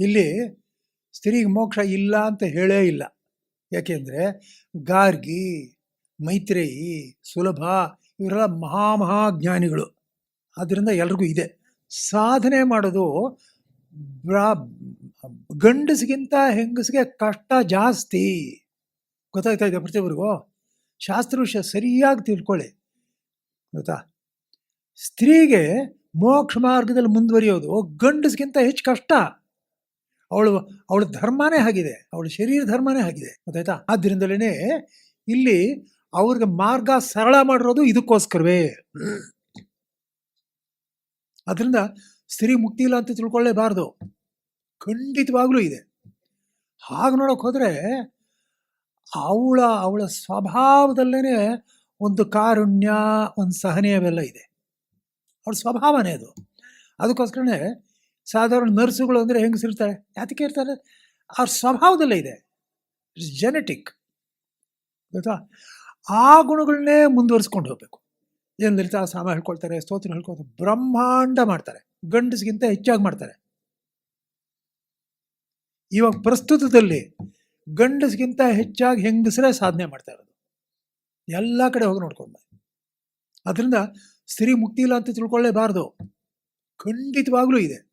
ಇಲ್ಲಿ ಸ್ತ್ರೀಗೆ ಮೋಕ್ಷ ಇಲ್ಲ ಅಂತ ಹೇಳೇ ಇಲ್ಲ. ಯಾಕೆಂದರೆ ಗಾರ್ಗಿ, ಮೈತ್ರೇಯಿ, ಸುಲಭ ಇವರೆಲ್ಲ ಮಹಾ ಮಹಾಜ್ಞಾನಿಗಳು ಆದ್ದರಿಂದ ಎಲ್ರಿಗೂ ಇದೆ. ಸಾಧನೆ ಮಾಡೋದು ಬ್ರಾ- ಗಂಡಸಿಗಿಂತ ಹೆಂಗಸಿಗೆ ಕಷ್ಟ ಜಾಸ್ತಿ. ಗೊತ್ತಾಗ್ತಾ ಇದೆ ಪ್ರತಿಯೊಬ್ಬರಿಗೂ? ಶಾಸ್ತ್ರ ವಿಷಯ ಸರಿಯಾಗಿ ತಿಳ್ಕೊಳ್ಳಿ. ಗೊತ್ತಾ? ಸ್ತ್ರೀಗೆ ಮೋಕ್ಷ ಮಾರ್ಗದಲ್ಲಿ ಮುಂದುವರಿಯೋದು ಗಂಡಸಿಗಿಂತ ಹೆಚ್ಚು ಕಷ್ಟ. ಅವಳು, ಅವಳ ಧರ್ಮನೇ ಆಗಿದೆ. ಅವಳ ಶರೀರ ಧರ್ಮನೇ ಆಗಿದೆ. ಗೊತ್ತಾಯ್ತಾ? ಆದ್ದರಿಂದಲೇ ಇಲ್ಲಿ ಅವ್ರಿಗೆ ಮಾರ್ಗ ಸರಳ ಮಾಡಿರೋದು ಇದಕ್ಕೋಸ್ಕರವೇ. ಅದರಿಂದ ಸ್ತ್ರೀ ಮುಕ್ತಿ ಇಲ್ಲ ಅಂತ ತಿಳ್ಕೊಳ್ಳೇಬಾರ್ದು. ಖಂಡಿತವಾಗ್ಲೂ ಇದೆ. ಹಾಗೆ ನೋಡೋಕೆ ಹೋದರೆ ಅವಳ ಅವಳ ಸ್ವಭಾವದಲ್ಲೇ ಒಂದು ಕಾರುಣ್ಯ, ಒಂದು ಸಹನೆ ಅವೆಲ್ಲ ಇದೆ. ಅವಳ ಸ್ವಭಾವನೇ ಅದು. ಅದಕ್ಕೋಸ್ಕರನೇ ಸಾಧಾರಣ ನರ್ಸುಗಳು ಅಂದರೆ ಹೆಂಗಸಿರ್ತಾರೆ ಯಾತಕ್ಕೆ ಇರ್ತಾರೆ? ಅವ್ರ ಸ್ವಭಾವದಲ್ಲೇ ಇದೆ. ಜೆನೆಟಿಕ್ ಗೊತ್ತಾ? ಆ ಗುಣಗಳನ್ನೇ ಮುಂದುವರಿಸ್ಕೊಂಡು ಹೋಗಬೇಕು. ಏನು ನಿರ್ತಾ ಸಾಮ ಹೇಳ್ಕೊಳ್ತಾರೆ, ಸ್ತೋತ್ರ ಹೇಳ್ಕೊಳ್ತಾರೆ, ಬ್ರಹ್ಮಾಂಡ ಮಾಡ್ತಾರೆ. ಗಂಡಸ್ಗಿಂತ ಹೆಚ್ಚಾಗಿ ಮಾಡ್ತಾರೆ. ಇವಾಗ ಪ್ರಸ್ತುತದಲ್ಲಿ ಗಂಡಸ್ಗಿಂತ ಹೆಚ್ಚಾಗಿ ಹೆಂಗಸರೇ ಸಾಧನೆ ಮಾಡ್ತಾ ಇರೋದು. ಎಲ್ಲ ಕಡೆ ಹೋಗಿ ನೋಡ್ಕೊಂಡು ಅದರಿಂದ ಸ್ತ್ರೀ ಮುಕ್ತಿ ಇಲ್ಲ ಅಂತ ತಿಳ್ಕೊಳ್ಳೇಬಾರ್ದು. ಖಂಡಿತವಾಗ್ಲೂ ಇದೆ.